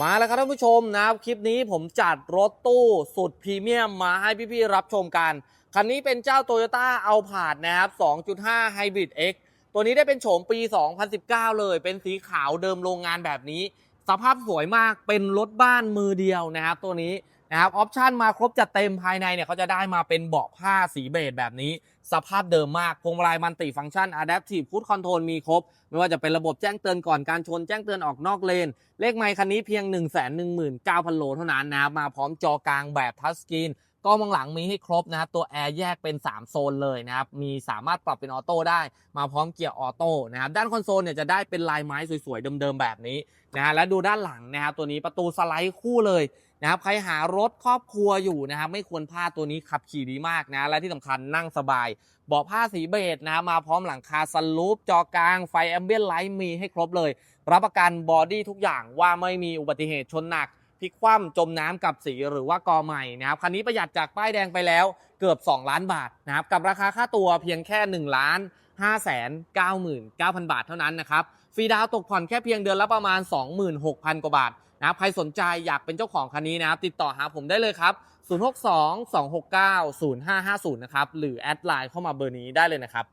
มาแล้วครับท่านผู้ชมนะครับคลิปนี้ผมจัดรถตู้สุดพรีเมียมมาให้พี่ๆรับชมกัน คันนี้เป็นเจ้า Toyota a l p a r d นะครับ 2.5 Hybrid X ตัวนี้ได้เป็นโฉมปี 2019 เลย เป็นสีขาวเดิมโรงงานแบบนี้ สภาพสวยมากเป็นรถบ้านมือเดียวนะครับตัวนี้ นะครับออปชันมาครบจัดเต็มภายในเนี่ยเขาจะได้มาเป็นเบาะผ้าสีเบจแบบนี้ สภาพเดิมมากพวงมาลัยมันติฟังก์ชัน Adaptive Cruise Control มีครบ ไม่ว่าจะเป็นระบบแจ้งเตือนก่อนการชนแจ้งเตือนออกนอกเลน เลขไมค์คันนี้เพียง 1 1 9 0 0 0 โลเท่านั้นนะครับมาพร้อมจอกลางแบบทัชสกรีน กล้องมองหลังมีให้ครบนะครับตัวแอร์แยกเป็น 3 โซนเลยนะครับมีสามารถปรับเป็นออโต้ได้ มาพร้อมเกียร์ออโต้นะครับด้านคอนโซลเนี่ยจะได้เป็นลายไม้สวยๆ เดิมๆ แบบนี้นะฮะและดูด้านหลังนะครับตัวนี้ประตูสไลด์คู่เลยนะครับใครหารถครอบครัวอยู่นะครับไม่ควรพลาดตัวนี้ขับขี่ดีมากนะและที่สำคัญนั่งสบายเบาะผ้าสีเบจนะมาพร้อมหลังคาสลูปจอกลางไฟแอมเบียนไลท์มีให้ครบเลย รับประกันบอดี้ทุกอย่างว่าไม่มีอุบัติเหตุชนหนัก พลิกคว่ำจมน้ำกับสีหรือว่ากอใหม่นะครับคันนี้ประหยัดจากป้ายแดงไปแล้วเกือบ 2 ล้านบาทนะครับกับราคาค่าตัวเพียงแค่ 1 ล้าน5แสน99,000 บาทเท่านั้นนะครับฟรีดาวตกผ่อนแค่เพียงเดือนละประมาณ 26,000 กว่าบาทนะครับใครสนใจอยากเป็นเจ้าของคันนี้นะครับติดต่อหาผมได้เลยครับ 062 269 0550 นะครับหรือแอดไลน์เข้ามาเบอร์นี้ได้เลยนะครับ